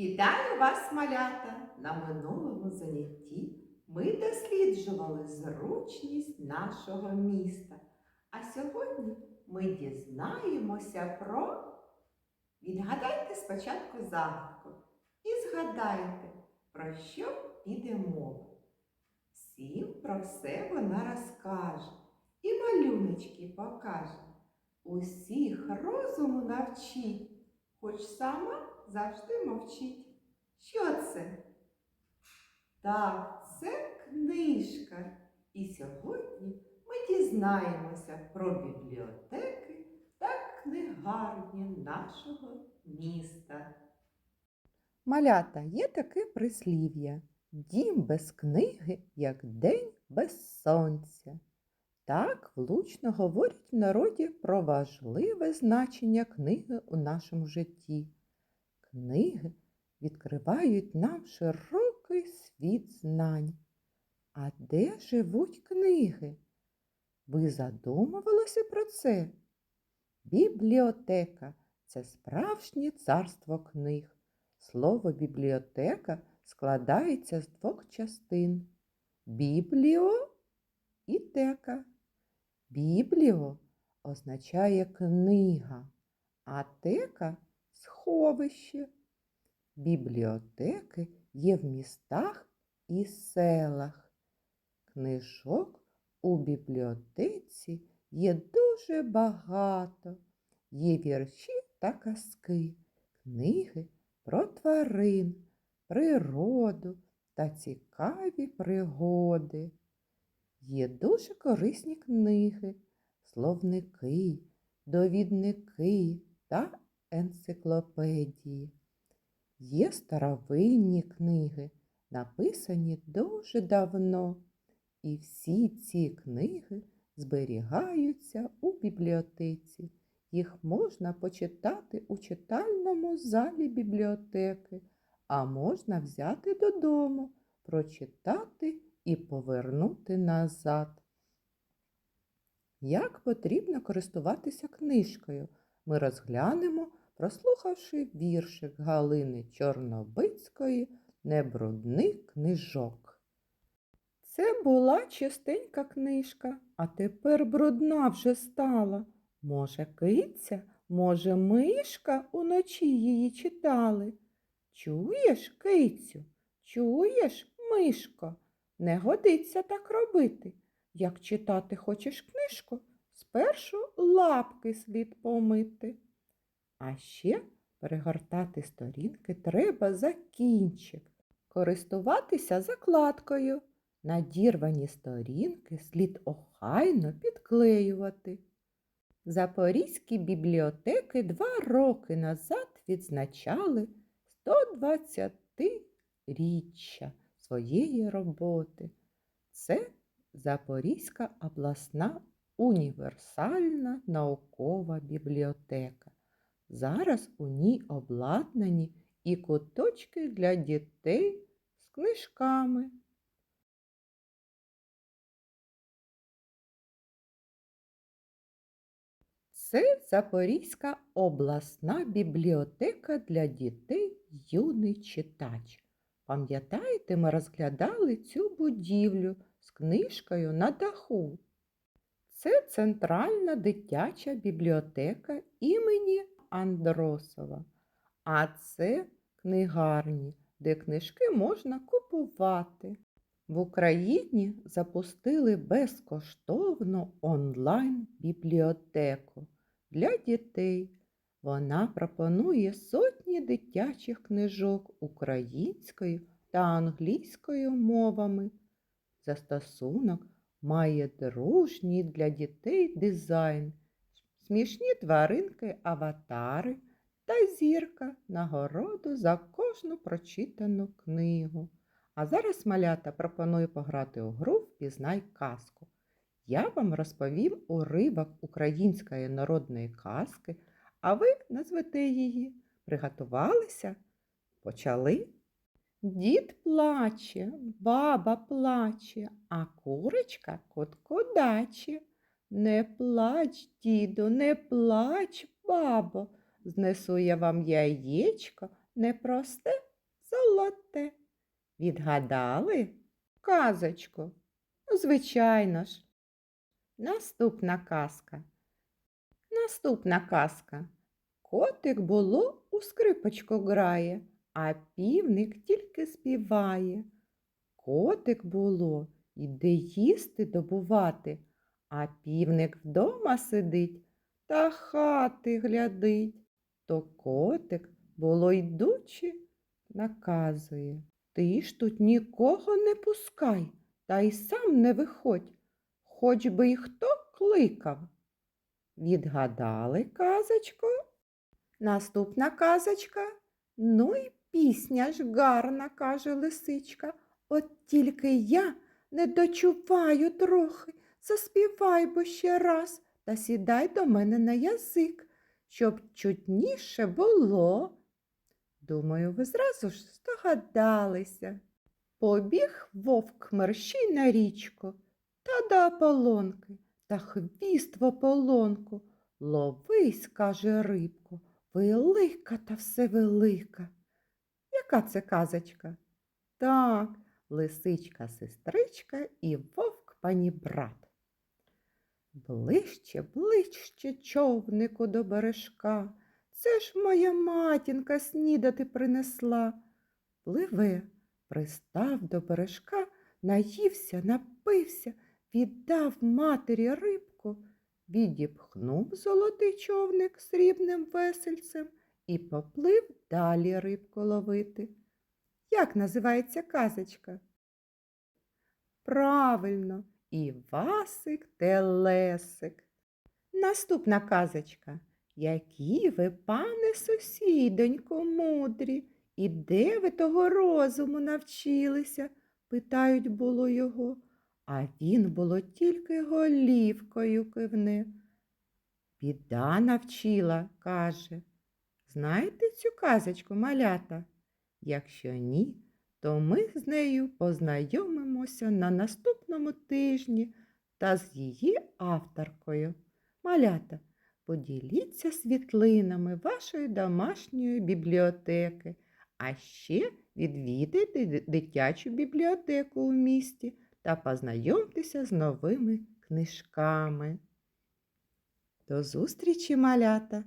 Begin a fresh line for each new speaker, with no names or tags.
Вітаю вас, малята! На минулому занятті ми досліджували зручність нашого міста. А сьогодні ми дізнаємося про. Відгадайте спочатку загадку і згадайте, про що піде мова. Всім про все вона розкаже і малюночки покаже. Усіх розуму навчить, хоч сама завжди мовчить. Що це? Так, це книжка. І сьогодні ми дізнаємося про бібліотеки та книгарні нашого міста.
Малята, є таке прислів'я. Дім без книги, як день без сонця. Так влучно говорять в народі про важливе значення книги у нашому житті. Книги відкривають нам широкий світ знань. А де живуть книги? Ви задумувалися про це? Бібліотека це справжнє царство книг. Слово бібліотека складається з двох частин бібліо і тека. Бібліо означає книга, а тека сховище. Бібліотеки є в містах і селах. Книжок у бібліотеці є дуже багато. Є вірші та казки, книги про тварин, природу та цікаві пригоди. Є дуже корисні книги, словники, довідники та енциклопедії. Є старовинні книги, написані дуже давно, і всі ці книги зберігаються у бібліотеці. Їх можна почитати у читальному залі бібліотеки, а можна взяти додому, прочитати і повернути назад. Як потрібно користуватися книжкою, ми розглянемо, прослухавши віршик Галини Чорнобицької Небрудний книжок. Це була чистенька книжка, а тепер брудна вже стала. Може, киця, може, мишка уночі її читали. Чуєш, кицю, чуєш, мишко, не годиться так робити. Як читати хочеш книжку, спершу лапки слід помити. А ще перегортати сторінки треба за кінчик, користуватися закладкою. Надірвані сторінки слід охайно підклеювати. Запорізькі бібліотеки два роки назад відзначали 120-річчя своєї роботи. Це Запорізька обласна універсальна наукова бібліотека. Зараз у ній обладнані і куточки для дітей з книжками. Це Запорізька обласна бібліотека для дітей юний читач. Пам'ятаєте, ми розглядали цю будівлю з книжкою на даху. Це центральна дитяча бібліотека імені Андросова. А це книгарні, де книжки можна купувати. В Україні запустили безкоштовну онлайн-бібліотеку для дітей. Вона пропонує сотні дитячих книжок українською та англійською мовами. Застосунок має дружній для дітей дизайн, смішні тваринки, аватари та зірка нагороду за кожну прочитану книгу. А зараз малята пропоную пограти у гру Впізнай казку. Я вам розповім уривок української народної казки, а ви назвете її. Приготувалися? Почали? Дід плаче, баба плаче, а курочка куткудаче. Не плач, діду, не плач, бабо, знесу я вам яєчко, не просте, Відгадали? Казочку. Ну, звичайно ж. Наступна казка. Наступна казка. Котик було у скрипочку грає, а півник тільки співає. Котик було, іде їсти добувати, а півник вдома сидить та хати глядить. То котик, було йдучи, наказує. Ти ж тут нікого не пускай, та й сам не виходь, хоч би й хто кликав. Відгадали казочку? Наступна казочка. Ну й пісня ж гарна, каже лисичка. От тільки я не дочуваю трохи. Заспівай бо ще раз та сідай до мене на язик, щоб чутніше було. Думаю, ви зразу ж здогадалися. Побіг вовк мерщій на річку та до ополонки, та хвіст в ополонку. Ловись, каже рибку, велика та все велика. Яка це казочка? Так, лисичка сестричка і вовк пані брат. Ближче, ближче човнику до бережка. Це ж моя матінка снідати принесла. Пливе, пристав до бережка, наївся, напився, віддав матері рибку, відіпхнув золотий човник срібним весельцем і поплив далі рибку ловити. Як називається казочка? Правильно, Івасик Телесик. Наступна казочка. Які ви, пане сусідонько, мудрі, і де ви того розуму навчилися? питають було його, а він було тільки голівкою кивне. Біда навчила, каже. Знаєте цю казочку, малята? Якщо ні, то ми з нею познайомимося на наступному тижні та з її авторкою. Малята, поділіться світлинами вашої домашньої бібліотеки, а ще відвідайте дитячу бібліотеку у місті та познайомтеся з новими книжками. До зустрічі, малята!